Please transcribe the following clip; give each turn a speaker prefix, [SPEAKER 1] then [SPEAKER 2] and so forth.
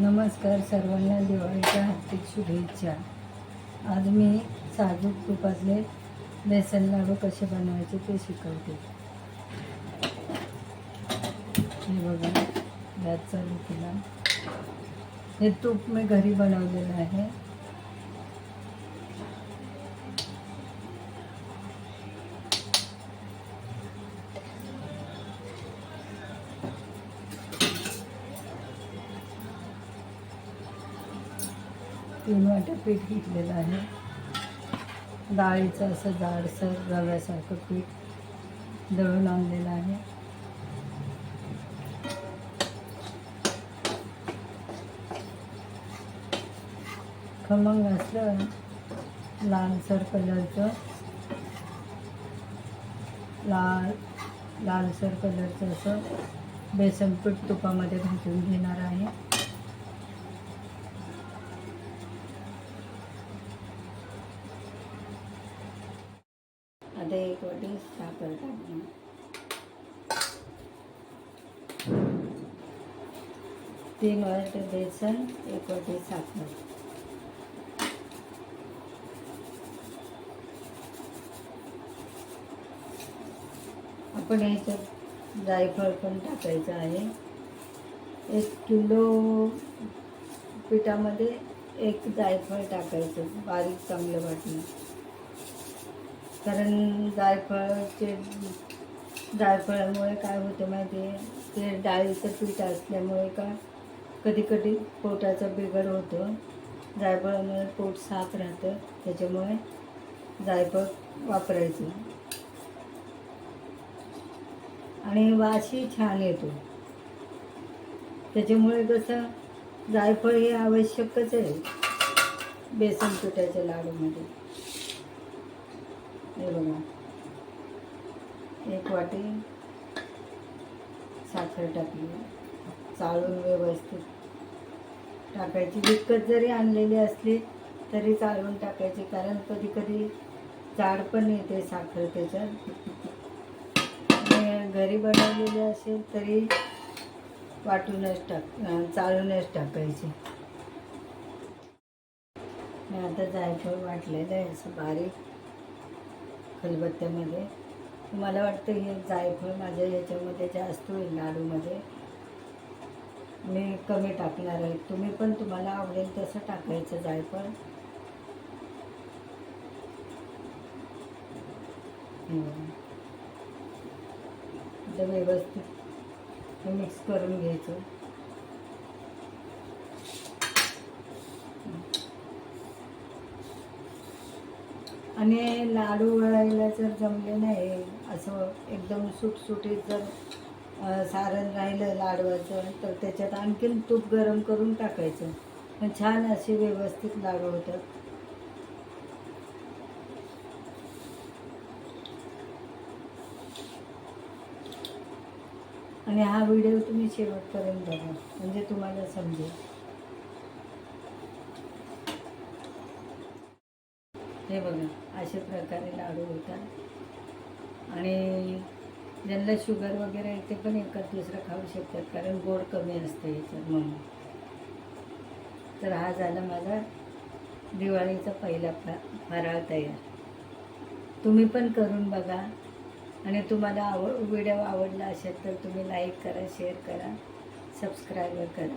[SPEAKER 1] नमस्कार सर्वांना दिवाळीच्या हार्दिक शुभेच्छा. आज मी साजूक तुपातले बेसन लाडू कसे बनवायचे ते शिकवते. हे बघा गॅस चालू केला. हे तूप मी घरी बनवलेलं आहे. तीन वाट्या पीठ घेतलेलं आहे. डाळीचं असं जाडसर रव्यासारखं पीठ दळून आणलेलं आहे. खमंग असलं लालसर कलरचं लाल लालसर कलरचं असं बेसन पीठ तुपामध्ये भाजून घेणार आहे. आता एक वाटी साखर टाकणार तीन वाटी बेसन एक वाटी साखर. आपण याच्यात जायफळ पण टाकायचं आहे. एक किलो पिठामध्ये एक जायफळ टाकायचं बारीक चांगलं वाटणं कारण जायफळाचे जायफळामुळे काय होतं माहिती आहे? ते डाळीचं पीठ असल्यामुळे का कधी कधी पोटाचं बिघड होतं. जायफळामुळे पोट साफ राहतं. त्याच्यामुळे जायफळ वापरायचं. आणि वासही छान येतो. त्याच्यामुळे कसं जायफळ हे आवश्यकच आहे. बेसन पिठाच्या लाडूमध्ये. हे बघा. एक वाटी साखर टाकली. चाळून व्यवस्थित टाकायची. विकत जरी आणलेली असली तरी चाळून टाकायची कारण कधी कधी जाड पण येते साखर त्याच्यात. घरी बनवलेली असेल तरी वाटूनच टाक चाळूनच टाकायची. मी आता जायफळ वाटलेलं आहे असं बारीक. खलबत्त्यामध्ये. मला वाटतं हे जायफळ माझ्या ह्याच्यामध्ये जास्त होईल लाडूमध्ये? मी कमी टाकणार आहे. तुम्ही पण तुम्हाला आवडेल तसं टाकायचं जायफळ. व्यवस्थित मिक्स करून घ्यायचं. आणि लाडू वळायला जर जमले नाही असं एकदम सुटसुटीत जर सारण राहिलं लाडवाचं तर त्याच्यात आणखीन तूप गरम करून टाकायचं. पण छान असे व्यवस्थित लाडू होतात. आणि हा व्हिडिओ तुम्ही शेवटपर्यंत बघा म्हणजे तुम्हाला समजेल. हे बघा अशा प्रकारे लाडू होतात. आणि ज्यांना शुगर वगैरे ते पण एकाच दुसरं खाऊ शकतात कारण गोड कमी असतं याच्यात म्हणून. तर हा झाला माझा दिवाळीचा पहिला फराळ तयार. तुम्ही पण करून बघा. आणि तुम्हाला आवड व्हिडिओ आवडला असेल तर तुम्ही लाईक करा शेअर करा सबस्क्राईबर करा.